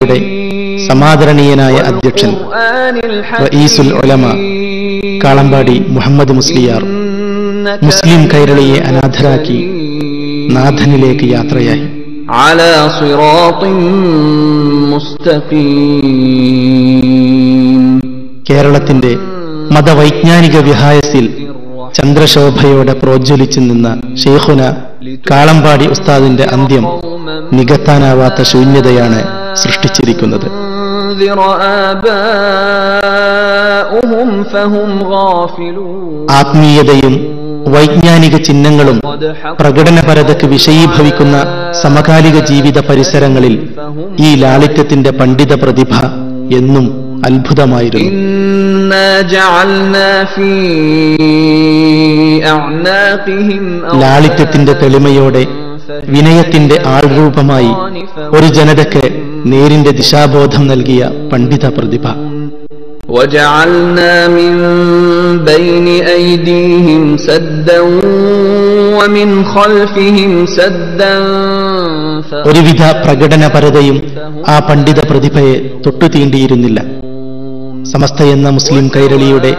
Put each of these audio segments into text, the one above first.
യുടെ സമാദരണീയനായ അധ്യക്ഷൻ റഈസുൽ ഒലമ കാളമ്പാടി മുഹമ്മദ് മുസ്ലിയാർ മുസ്ലിം കൈരളിയെ അനാഥരാക്കി നാഥനിലേക്ക് യാത്രയായി. കേരളത്തിന്റെ മതവൈജ്ഞാനിക വിഹായസിൽ ചന്ദ്രശോഭയോടെ പ്രോജ്വലിച്ചു നിന്ന ഷെയ്ഖുന കാളമ്പാടി ഉസ്താദിന്റെ അന്ത്യം നികത്താനാവാത്ത ശൂന്യതയാണ് സൃഷ്ടിച്ചിരിക്കുന്നത്. ആത്മീയതയും വൈജ്ഞാനിക ചിഹ്നങ്ങളും പ്രകടനപരതയ്ക്ക് വിഷയീഭവിക്കുന്ന സമകാലിക ജീവിത പരിസരങ്ങളിൽ ഈ ലാളിത്യത്തിന്റെ പണ്ഡിത പ്രതിഭ എന്നും അത്ഭുതമായിരുന്നു. ലാളിത്യത്തിന്റെ തെളിമയോടെ വിനയത്തിന്റെ ആൾരൂപമായി ഒരു ജനതയ്ക്ക് നേരിന്റെ ദിശാബോധം നൽകിയ പണ്ഡിത പ്രതിഭ وجعلنا من بين أيديهم سدا ومن خلفهم سدا ഒരുവിധ പ്രകടനപരതയും ആ പണ്ഡിത പ്രതിഭയെ തൊട്ടുതീണ്ടിയിരുന്നില്ല സമസ്ത എന്ന മുസ്ലിം കൈരളിയുടെ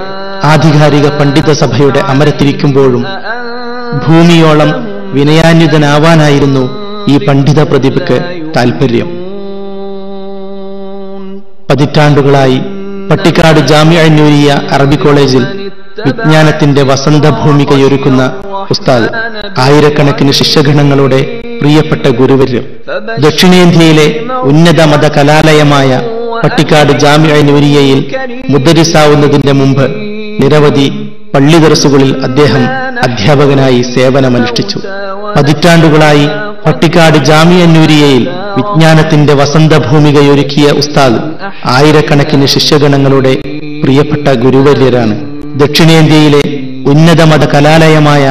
ആധികാരിക പണ്ഡിത സഭയുടെ അമരത്തിരിക്കുമ്പോഴും ഭൂമിയോളം വിനയാന്യുതനാവാനായിരുന്നു ഈ പണ്ഡിത പ്രതിഭയ്ക്ക് താൽപര്യം പതിറ്റാണ്ടുകളായി പട്ടിക്കാട് ജാമ്യ അന്നൂരിയ അറബി കോളേജിൽ വിജ്ഞാനത്തിന്റെ വസന്തഭൂമികയൊരുക്കുന്ന ഉസ്താദ് ആയിരക്കണക്കിന് ശിഷ്യഗണങ്ങളുടെ പ്രിയപ്പെട്ട ഗുരുവര്യർ. ദക്ഷിണേന്ത്യയിലെ ഉന്നത മത കലാലയമായ പട്ടിക്കാട് ജാമ്യ നൂരിയയിൽ മുദ്രിസാവുന്നതിന്റെ മുമ്പ് നിരവധി പള്ളി ദർസുകളിൽ അദ്ദേഹം അധ്യാപകനായി സേവനമനുഷ്ഠിച്ചു. പതിറ്റാണ്ടുകളായി പട്ടിക്കാട് ജാമ്യ നൂരിയയിൽ വിജ്ഞാനത്തിന്റെ വസന്തഭൂമികയൊരുക്കിയ ഉസ്താദ് ആയിരക്കണക്കിന് ശിഷ്യഗണങ്ങളുടെ പ്രിയപ്പെട്ട ഗുരുവര്യരാണ്. ദക്ഷിണേന്ത്യയിലെ ഉന്നത മത കലാലയമായ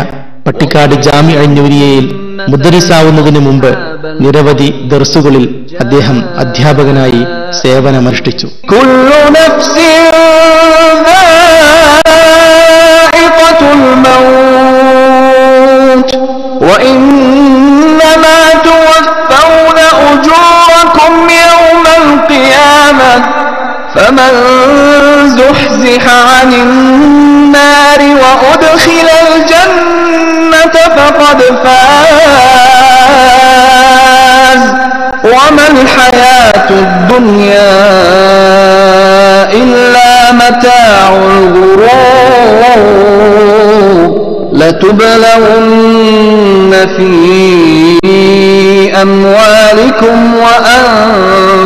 പട്ടിക്കാട് ജാമി അഴിഞ്ഞൂരിയയിൽ മുദ്രസാവുന്നതിന് മുമ്പ് നിരവധി ദർസുകളിൽ അദ്ദേഹം അധ്യാപകനായി സേവനമനുഷ്ഠിച്ചു. كل فمن زحزح عن النار وأدخل الجنة فقد فاز. وما الحياة الدنيا إلا متاع الغرور. لتبلغن في أموالكم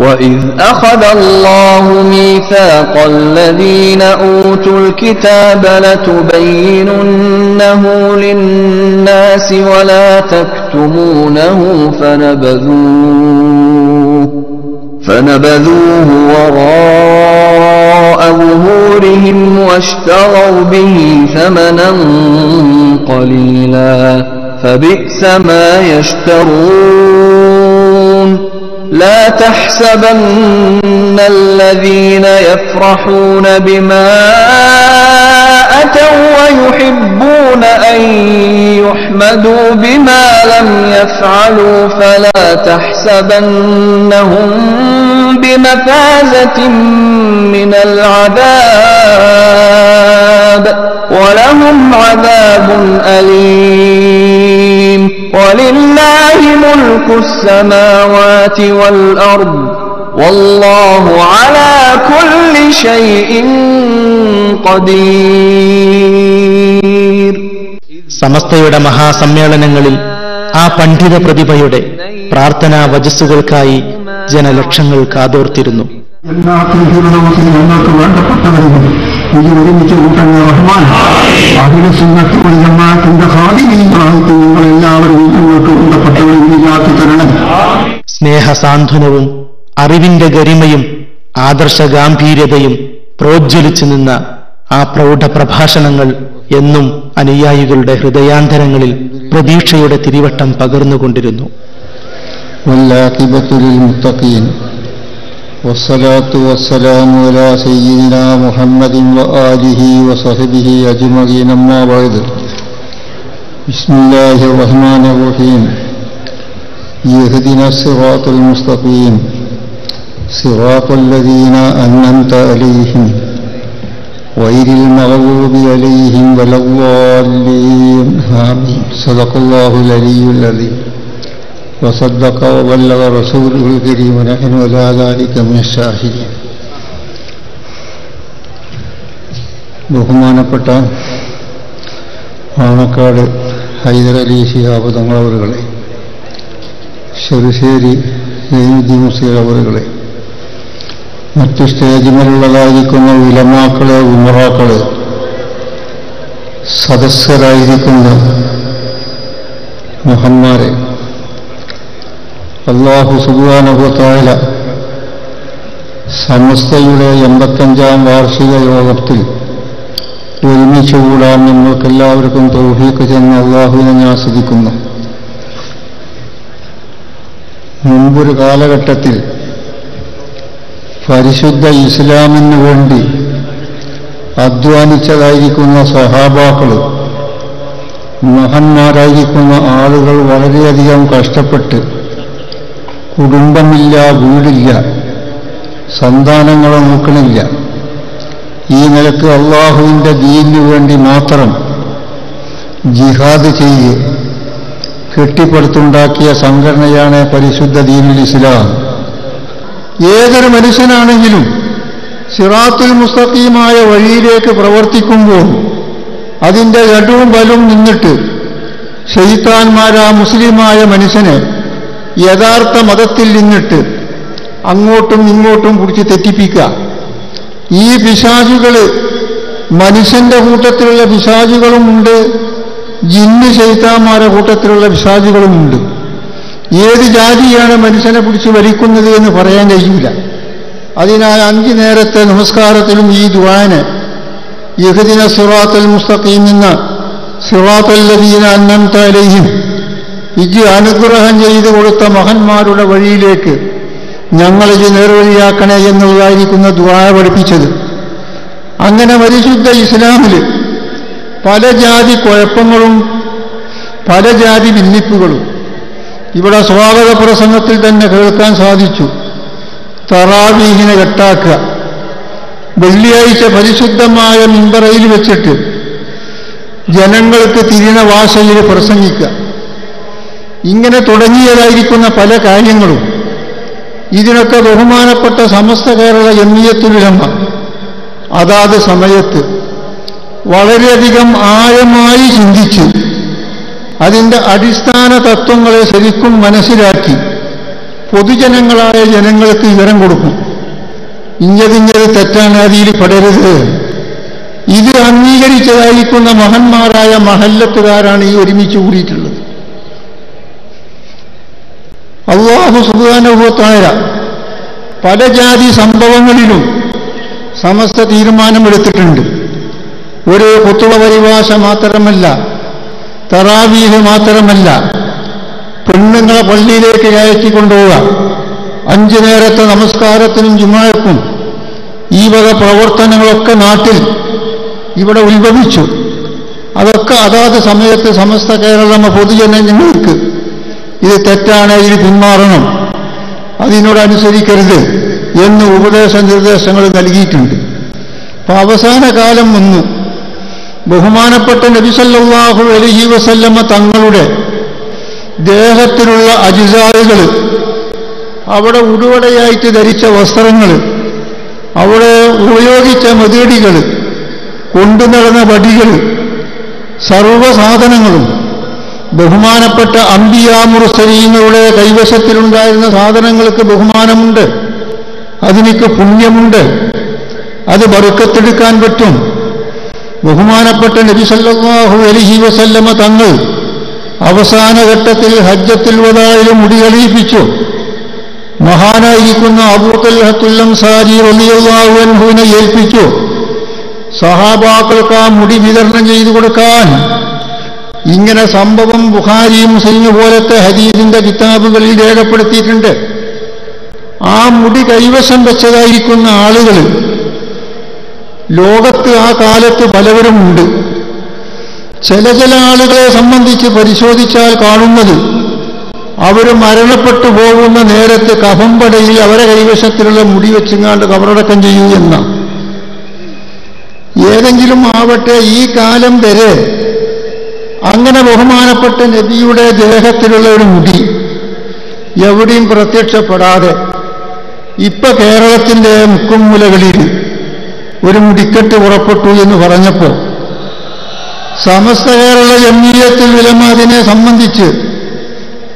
وإذ أخذ الله ميثاق الذين أوتوا الكتاب لتبيننه للناس ولا تكتمونه فنبذوه فنبذوه وراء ظهورهم واشتروا به ثمنا قليلا فبئس ما يشترون لا تحسبن الذين يفرحون بما أتوا ويحبون أن يحمدوا بما لم يفعلوا فلا تحسبنهم بمفازة من العذاب ولهم عذاب أليم. ولله ملك السماوات والأرض والله على كل شيء قدير സമസ്തയുടെ മഹാസമ്മേളനങ്ങളിൽ ആ പണ്ഡിത പ്രതിഭയുടെ പ്രാർത്ഥനാ വജസ്സുകൾക്കായി ജനലക്ഷങ്ങൾ കാതോർത്തിരുന്നു എല്ലാ തീരുമാനത്തിനും ഞങ്ങൾക്ക് വേണ്ടപ്പെട്ടവരും ഇത് ഒരുമിച്ച് കൂട്ടങ്ങൾ റഹ്മാൻ അതിന് സുന്നത്തുകൾ ജമാഅത്തിന്റെ ഹാദിമീങ്ങളായിട്ട് നിങ്ങൾ എല്ലാവരും ഞങ്ങൾക്ക് വേണ്ടപ്പെട്ടവരും ഇതിനകത്ത് തരണം സ്നേഹസാന്ത്വനവും അറിവിന്റെ ഗരിമയും ആദർശ ഗാംഭീര്യതയും പ്രോജ്വലിച്ചു നിന്ന ആ പ്രൗഢ പ്രഭാഷണങ്ങൾ എന്നും അനുയായികളുടെ ഹൃദയാന്തരങ്ങളിൽ പ്രതീക്ഷയുടെ തിരിവട്ടം പകർന്നുകൊണ്ടിരുന്നു والعاقبة للمتقين والصلاة والسلام على سيدنا محمد وآله وصحبه أجمعين أما بعد بسم الله الرحمن الرحيم يهدنا الصراط المستقيم صراط الذين أنعمت عليهم غير المغضوب عليهم ولا الضالين آمين صدق الله العلي العظيم وصدق وبلغ رسوله الكريم ونحن على ذلك من الشاهدين ബഹുമാനപ്പെട്ട പാണക്കാട് ഹൈദരലി ശിഹാബ് തങ്ങളവറുകളെ ചെറുശ്ശേരി ജൈനുദ്ദീൻ മുസ്ലിം അവറുകളെ മറ്റ് മേലുള്ളതായിരിക്കുന്ന വിലമാക്കളെ ഉമറാക്കളെ സദസ്സരായിരിക്കുന്ന മഹന്മാരെ. അള്ളാഹു സുബാനുഭവത്തായ സമസ്തയുടെ എൺപത്തഞ്ചാം വാർഷിക യോഗത്തിൽ ഒരുമിച്ച് കൂടാൻ നമ്മൾക്കെല്ലാവർക്കും തൗഫീക്ക് ചെന്ന് അള്ളാഹുവിനെ ഞാൻ ആസ്വദിക്കുന്നു. മുമ്പൊരു കാലഘട്ടത്തിൽ പരിശുദ്ധ ഇസ്ലാമിന് വേണ്ടി അധ്വാനിച്ചതായിരിക്കുന്ന സഹാബാക്കൾ മഹന്മാരായിരിക്കുന്ന ആളുകൾ വളരെയധികം കഷ്ടപ്പെട്ട് കുടുംബമില്ല വീടില്ല സന്താനങ്ങളെ നോക്കണില്ല. ഈ നിലയ്ക്ക് അള്ളാഹുവിന്റെ ദീനു വേണ്ടി മാത്രം ജിഹാദ് ചെയ്ത് കെട്ടിപ്പടുത്തുണ്ടാക്കിയ സംഘടനയാണ് പരിശുദ്ധ ദീനുൽ ഇസ്ലാം. ഏതൊരു മനുഷ്യനാണെങ്കിലും സിറാത്തുൽ മുസ്തഖീമായ വഴിയിലേക്ക് പ്രവർത്തിക്കുമ്പോൾ അതിന്റെ ലഡുവും ബലവും നിന്നിട്ട് ഷെയ്ത്താൻമാരാ മുസ്ലിമായ മനുഷ്യനെ യഥാർത്ഥ മതത്തിൽ നിന്നിട്ട് അങ്ങോട്ടും ഇങ്ങോട്ടും കുറിച്ച് തെറ്റിപ്പിക്കുക. ഈ പിശാചുകൾ മനുഷ്യന്റെ കൂട്ടത്തിലുള്ള പിശാചുകളുമുണ്ട് ജിന്ന് ശൈത്താന്മാരുടെ കൂട്ടത്തിലുള്ള പിശാചുകളുമുണ്ട്. ഏത് ജാതിയാണ് മനുഷ്യനെ പിടിച്ച് വലിക്കുന്നത് എന്ന് പറയാൻ കഴിയില്ല അതിനാൽ അഞ്ച് നേരത്തെ നമസ്കാരത്തിലും ഈ ദുവാന് യഹദിന സിറാത്തൽ മുസ്തഖീം എന്ന സിറാത്തല്ലദീന അന്നംതലയും ഇജ് അനുഗ്രഹം ചെയ്തു കൊടുത്ത മഹന്മാരുടെ വഴിയിലേക്ക് ഞങ്ങളിത് നേർവഴിയാക്കണേ എന്നുള്ളതായിരിക്കുന്ന ദ്വാര പഠിപ്പിച്ചത്. അങ്ങനെ പരിശുദ്ധ ഇസ്ലാമിൽ പല ജാതി കുഴപ്പങ്ങളും പല ജാതി ഭിന്നിപ്പുകളും ഇവിടെ സ്വാഗത പ്രസംഗത്തിൽ തന്നെ കേൾക്കാൻ സാധിച്ചു. തറാവീഹിനെ കെട്ടാക്കുക. വെള്ളിയാഴ്ച പരിശുദ്ധമായ മിമ്പറയിൽ വെച്ചിട്ട് ജനങ്ങൾക്ക് തിരിണ ഭാഷയിൽ പ്രസംഗിക്കുക. ഇങ്ങനെ തുടങ്ങിയതായിരിക്കുന്ന പല കാര്യങ്ങളും. ഇതിനൊക്കെ ബഹുമാനപ്പെട്ട സമസ്ത കേരള ജമിയത്തുലമ അതാത് സമയത്ത് വളരെയധികം ആഴമായി ചിന്തിച്ചു അതിന്റെ അടിസ്ഥാന തത്വങ്ങളെ ശരിക്കും മനസ്സിലാക്കി പൊതുജനങ്ങളായ ജനങ്ങൾക്ക് വിവരം കൊടുക്കും. ഇഞ്ഞതിഞ്ഞത് തെറ്റാണ് അതിൽ പെടരുത്. ഇത് അംഗീകരിച്ചതായിരിക്കുന്ന മഹന്മാരായ മഹല്ലത്തുകാരാണ് ഈ ഒരുമിച്ച് കൂടിയിട്ടുള്ളത്. അള്ളാഹു സുബാനുഭവത്തായ പല ജാതി സംഭവങ്ങളിലും സമസ്ത തീരുമാനമെടുത്തിട്ടുണ്ട്. ഒരു കുത്തുള പരിഭാഷ മാത്രമല്ല തറാവീഹ് മാത്രമല്ല. പെണ്ണുങ്ങളെ പള്ളിയിലേക്ക് കയറ്റിക്കൊണ്ടുപോവുക. അഞ്ചു നേരത്തെ നമസ്കാരത്തിനും ജുമാക്കും. ഈ വക പ്രവർത്തനങ്ങളൊക്കെ നാട്ടിൽ ഇവിടെ ഉത്ഭവിച്ചു. അതൊക്കെ അതാത് സമയത്ത് സമസ്ത കേരളമ പൊതുജനങ്ങൾക്ക് ഇത് തെറ്റാണ് ഇതിന് പിന്മാറണം. അതിനോടനുസരിക്കരുത് എന്ന് ഉപദേശ നിർദ്ദേശങ്ങൾ നൽകിയിട്ടുണ്ട്. അപ്പൊ അവസാന കാലം വന്നു. ബഹുമാനപ്പെട്ട നബിസല്ലാഹു അലഹി വസല്ലമ്മ തങ്ങളുടെ ദേഹത്തിലുള്ള അജിസാറുകൾ അവിടെ ഉടുവടയായിട്ട് ധരിച്ച വസ്ത്രങ്ങൾ അവിടെ ഉപയോഗിച്ച മതിയടികൾ കൊണ്ടു നടന്ന വടികൾ സർവസാധനങ്ങളും ബഹുമാനപ്പെട്ട അമ്പിയാമുറസരീങ്ങളുടെ കൈവശത്തിലുണ്ടായിരുന്ന സാധനങ്ങൾക്ക് ബഹുമാനമുണ്ട്. അതിനിക്ക് പുണ്യമുണ്ട്. അത് ബറുക്കത്തെടുക്കാൻ പറ്റും. ബഹുമാനപ്പെട്ട നബി സല്ലല്ലാഹു അലൈഹി വസല്ലമ തങ്ങൾ അവസാന ഘട്ടത്തിൽ ഹജ്ജത്തിൽ വതായാലും മുടി കളിയിപ്പിച്ചു മഹാനായിരിക്കുന്ന അബൂത്തൽഹത്തുല്ലം സാരി റലിയുള്ളാഹുവിനെ ഏൽപ്പിച്ചു. സഹാബാക്കൾക്ക് ആ മുടി വിതരണം ചെയ്തു കൊടുക്കാൻ. ഇങ്ങനെ സംഭവം ബുഹാരിയും മുസ്ലിം പോലത്തെ ഹദീസിന്റെ കിതാബുകളിൽ രേഖപ്പെടുത്തിയിട്ടുണ്ട്. ആ മുടി കൈവശം വെച്ചതായിരിക്കുന്ന ആളുകൾ ലോകത്ത് ആ കാലത്ത് പലവരുമുണ്ട്. ചില ചില ആളുകളെ സംബന്ധിച്ച് പരിശോധിച്ചാൽ കാണുന്നത് അവർ മരണപ്പെട്ടു പോകുന്ന നേരത്ത് കഫമ്പടയിൽ അവരെ കൈവശത്തിലുള്ള മുടി വെച്ചുങ്ങാണ്ട് കബറടക്കം ചെയ്യൂ എന്ന. ഏതെങ്കിലും ആവട്ടെ ഈ കാലം വരെ അങ്ങനെ ബഹുമാനപ്പെട്ട നബിയുടെ ദേഹത്തിലുള്ള ഒരു മുടി എവിടെയും പ്രത്യക്ഷപ്പെടാതെ ഇപ്പൊ കേരളത്തിന്റെ മുക്കുംമൂലകളിൽ ഒരു മുടിക്കെട്ട് പുറപ്പെട്ടു എന്ന് പറഞ്ഞപ്പോൾ സമസ്ത കേരള ജമീയത്തിൽ വിലമ അതിനെ സംബന്ധിച്ച്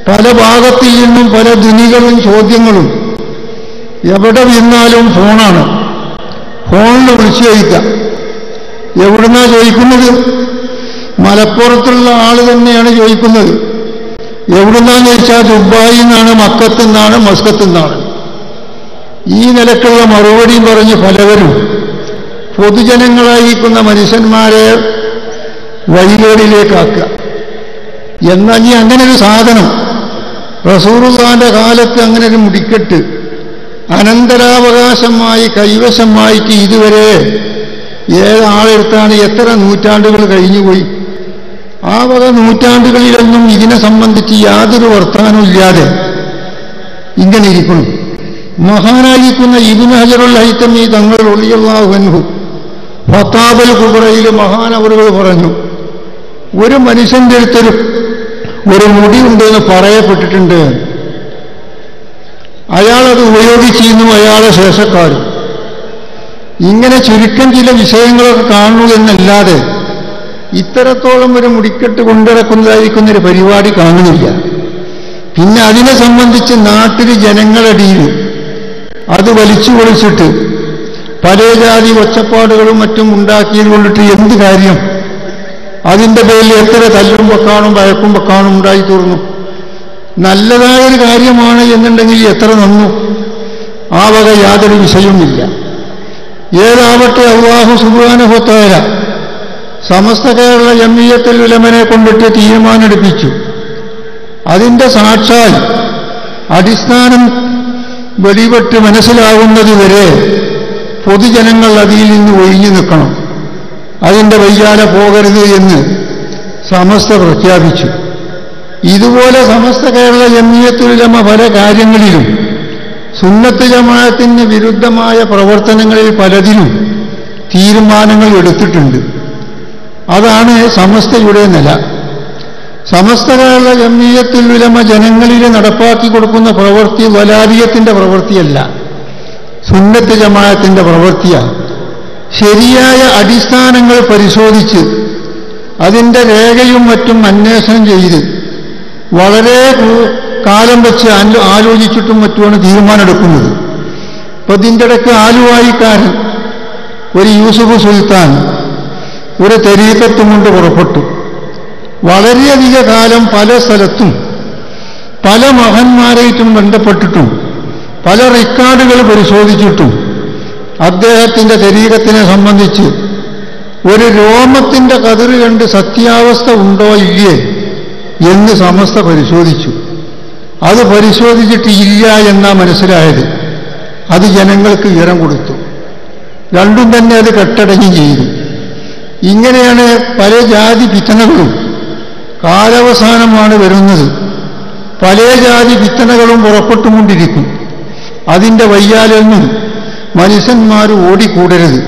പല ഭാഗത്തിൽ നിന്നും പല ധ്വനികളും ചോദ്യങ്ങളും എവിടെ നിന്നാലും ഫോണാണ്. ഫോണിൽ വിളിച്ചു ചോദിക്കാം. എവിടുന്നാ ചോദിക്കുന്നത്? മലപ്പുറത്തുള്ള ആൾ തന്നെയാണ് ചോദിക്കുന്നത്. എവിടുന്നാന്ന് ചോദിച്ചാൽ ദുബായിൽ നിന്നാണ് മക്കത്തു നിന്നാണ് നിന്നാണ്. ഈ നിലക്കുള്ള മറുപടിയും പറഞ്ഞ് പലവരും പൊതുജനങ്ങളായിരിക്കുന്ന മനുഷ്യന്മാരെ വഴികേടിലേക്കാക്കുക എന്നാൽ ഈ അങ്ങനെ ഒരു സാധനം റസൂറുദാന്റെ കാലത്ത് അങ്ങനെ ഒരു മുടിക്കെട്ട് അനന്തരാവകാശമായി കൈവശമായിട്ട് ഇതുവരെ ഏതാളെടുത്താണ് എത്ര നൂറ്റാണ്ടുകൾ കഴിഞ്ഞുപോയി. ആ വക നൂറ്റാണ്ടുകളിലൊന്നും ഇതിനെ സംബന്ധിച്ച് യാതൊരു വർത്തമാനവും ഇല്ലാതെ ഇങ്ങനെ ഇരിക്കണം മഹാനായിരിക്കുന്ന ഇബിൻ ഹജറുൽ ഹൈത്തമി തങ്ങൾ ഒളിയല്ലാഹുവൻഹു ഫത്താബൽ കുബറയിൽ മഹാനവറുകൾ പറഞ്ഞു ഒരു മനുഷ്യന്റെ അടുത്തൊരു ഒരു മുടി ഉണ്ടെന്ന് പറയപ്പെട്ടിട്ടുണ്ട്. അയാളത് ഉപയോഗിച്ചിരുന്നു അയാളെ ശേഷക്കാരും. ഇങ്ങനെ ചുരുക്കം ചില വിഷയങ്ങളൊക്കെ കാണുന്നു എന്നല്ലാതെ ഇത്തരത്തോളം ഒരു മുടിക്കെട്ട് കൊണ്ടിറക്കുന്നതായിരിക്കുന്ന ഒരു പരിപാടി കാണുന്നില്ല. പിന്നെ അതിനെ സംബന്ധിച്ച് നാട്ടിൽ ജനങ്ങളടിയിൽ അത് വലിച്ചു പൊളിച്ചിട്ട് പല ജാതി ഒച്ചപ്പാടുകളും മറ്റും ഉണ്ടാക്കിയത് കൊണ്ടിട്ട് എന്ത് കാര്യം? അതിന്റെ പേരിൽ എത്ര തല്ലും വെക്കാനും വഴക്കും വെക്കാനും ഉണ്ടായി തീർന്നു നല്ലതായൊരു കാര്യമാണ് എന്നുണ്ടെങ്കിൽ എത്ര നന്നു? ആ വക യാതൊരു വിഷയവുമില്ല. ഏതാവട്ടെ അള്ളാഹു സുബാനുഭത്തായ സമസ്ത കേരള ജമീയത്തിൽ വിലമനെ കൊണ്ടിട്ട് തീരുമാനമെടുപ്പിച്ചു. അതിന്റെ സാക്ഷാൽ അടിസ്ഥാനം വെടിപെട്ട് മനസ്സിലാവുന്നതുവരെ പൊതുജനങ്ങൾ അതിൽ നിന്ന് ഒഴിഞ്ഞു നിൽക്കണം. അതിന്റെ വയ്യാല പോകരുത് എന്ന് സമസ്ത പ്രഖ്യാപിച്ചു. ഇതുപോലെ സമസ്ത കേരള ജമീയത്തുലമ പല കാര്യങ്ങളിലും സുന്നത്ത് ജമാഅത്തിന് വിരുദ്ധമായ പ്രവർത്തനങ്ങളിൽ പലതിലും തീരുമാനങ്ങൾ എടുത്തിട്ടുണ്ട്. അതാണ് സമസ്തയുടെ നില. സമസ്ത കേരള ജമീയത്തുലമ ജനങ്ങളിൽ നടപ്പാക്കി കൊടുക്കുന്ന പ്രവൃത്തി വലാരിയത്തിന്റെ പ്രവൃത്തിയല്ല. സുന്നത്ത് ജമാഅത്തിന്റെ പ്രവൃത്തിയാണ്. ശരിയായ അടിസ്ഥാനങ്ങൾ പരിശോധിച്ച് അതിന്റെ രേഖയും മറ്റും അന്വേഷണം ചെയ്ത് വളരെ കാലം വെച്ച് ആലോചിച്ചിട്ടും മറ്റുമാണ് തീരുമാനമെടുക്കുന്നത്. ഇപ്പം ഇതിന്റെ ഇടയ്ക്ക് ആലുവായിക്കാരൻ ഒരു യൂസുഫ് സുൽത്താൻ ഒരു തെരീക്കത്തും കൊണ്ട് പുറപ്പെട്ടു. വളരെയധിക കാലം പല സ്ഥലത്തും പല മഹന്മാരായിട്ടും ബന്ധപ്പെട്ടിട്ടും പല റെക്കോർഡുകൾ പരിശോധിച്ചിട്ടും അദ്ദേഹത്തിന്റെ ശരീരത്തിനെ സംബന്ധിച്ച് ഒരു രോമത്തിന്റെ കതിര് കണ്ട് സത്യാവസ്ഥ ഉണ്ടോ ഇല്ലേ എന്ന് സമസ്ത പരിശോധിച്ചു. അത് പരിശോധിച്ചിട്ട് ഇല്ല എന്നാ മനസ്സിലായത്. അത് ജനങ്ങൾക്ക് വിവരം കൊടുത്തു. രണ്ടും തന്നെ അത് കെട്ടടങ്ങി ചെയ്തു. ഇങ്ങനെയാണ് പല ജാതി പിത്തനകളും കാലവസാനമാണ് വരുന്നത്. പല ജാതി പിത്തനകളും പുറപ്പെട്ടുകൊണ്ടിരിക്കും. അതിന്റെ വയ്യാലൊന്നും മനുഷ്യന്മാർ ഓടിക്കൂടരുത്.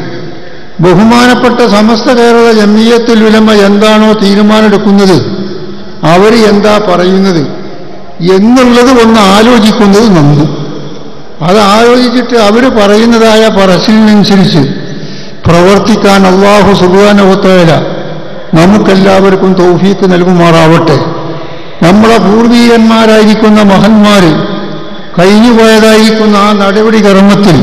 ബഹുമാനപ്പെട്ട സമസ്ത കേരള ജമീയത്തിൽ ഉലമ എന്താണോ തീരുമാനമെടുക്കുന്നത്? അവർ എന്താ പറയുന്നത്? എന്നുള്ളത് ഒന്ന് ആലോചിക്കുന്നത് നന്ന്. അത് ആലോചിച്ചിട്ട് അവർ പറയുന്നതായ പറച്ചിലിനനുസരിച്ച് പ്രവർത്തിക്കാൻ അള്ളാഹു സുബാനവത്തോല നമുക്കെല്ലാവർക്കും തൗഫീക്ക് നൽകുമാറാവട്ടെ. നമ്മളെ പൂർവീകന്മാരായിരിക്കുന്ന മഹന്മാര് കഴിഞ്ഞുപോയതായിരിക്കുന്ന ആ നടപടി കർമ്മത്തിൽ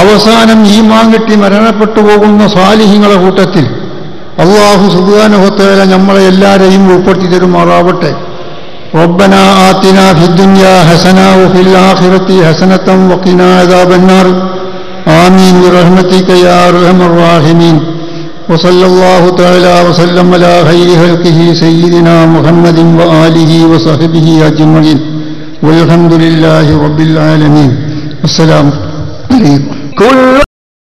അവസാനം ഈമാൻ കിട്ടി മരണപ്പെട്ടു പോകുന്ന സാലിഹിങ്ങളെ കൂട്ടത്തിൽ അള്ളാഹു സുബാനുഹത്തേല നമ്മളെ എല്ലാവരെയും ഉൾപ്പെടുത്തി തരുമാറാവട്ടെ ربنا آتنا في الدنيا حسنة وفي الآخرة حسنة وقنا عذاب النار آمين برحمتك يا أرحم الراحمين وصلى الله تعالى وسلم على خير خلقه سيدنا محمد وآله وصحبه أجمعين والحمد لله رب العالمين. السلام عليكم. كل